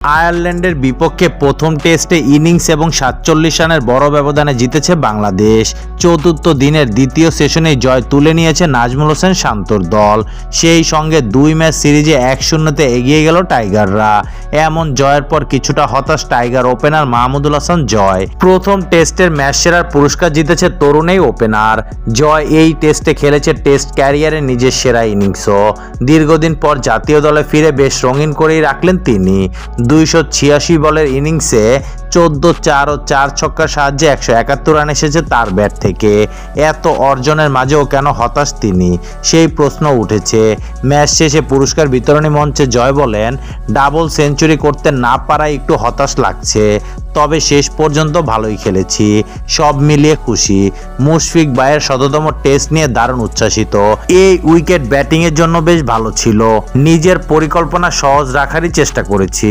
আয়ারল্যান্ডের বিপক্ষে প্রথম টেস্টে ইনিংস এবং সাতচল্লিশ রানের বড় ব্যবধানে জিতেছে বাংলাদেশ। চতুর্থ দিনের দ্বিতীয় সেশনে জয় তুলে নিয়েছে নাজমুল হোসেন শান্তর দল। সেই সঙ্গে দুই ম্যাচ সিরিজে এক শূন্যতে এগিয়ে গেল টাইগাররা। এমন জয়ের পর কিছুটা হতাশ টাইগার ওপেনার মাহমুদুল হাসান জয়। প্রথম টেস্টের ম্যাচ সেরার পুরস্কার জিতেছে তরুণ এই ওপেনার। জয় এই টেস্টে খেলেছে টেস্ট ক্যারিয়ারে নিজের সেরা ইনিংসও। দীর্ঘদিন পর জাতীয় দলে ফিরে বেশ রঙিন করেই রাখলেন তিনি। দুইশো ছিয়াশি বলের ইনিংসে চোদ্দ চার ও চার ছক্কার সাহায্যে একশো একাত্তর রান এসেছে তার ব্যাট থেকে। এত অর্জনের মাঝেও কেন হতাশ তিনি? সেই প্রশ্ন উঠেছে। ম্যাচ শেষে পুরস্কার বিতরণী মঞ্চে জয় বলেন, ডাবল সেঞ্চুরি করতে না পারায় একটু হতাশ লাগছে। তবে শেষ পর্যন্ত ভালোই খেলেছি। সব মিলিয়ে খুশি। মুশফিক বায়ের শততম টেস্ট নিয়ে দারুণ উচ্ছ্বাসিত। এই উইকেট ব্যাটিংয়ের জন্য বেশ ভালো ছিল। নিজের পরিকল্পনা সহজ রাখারই চেষ্টা করেছি।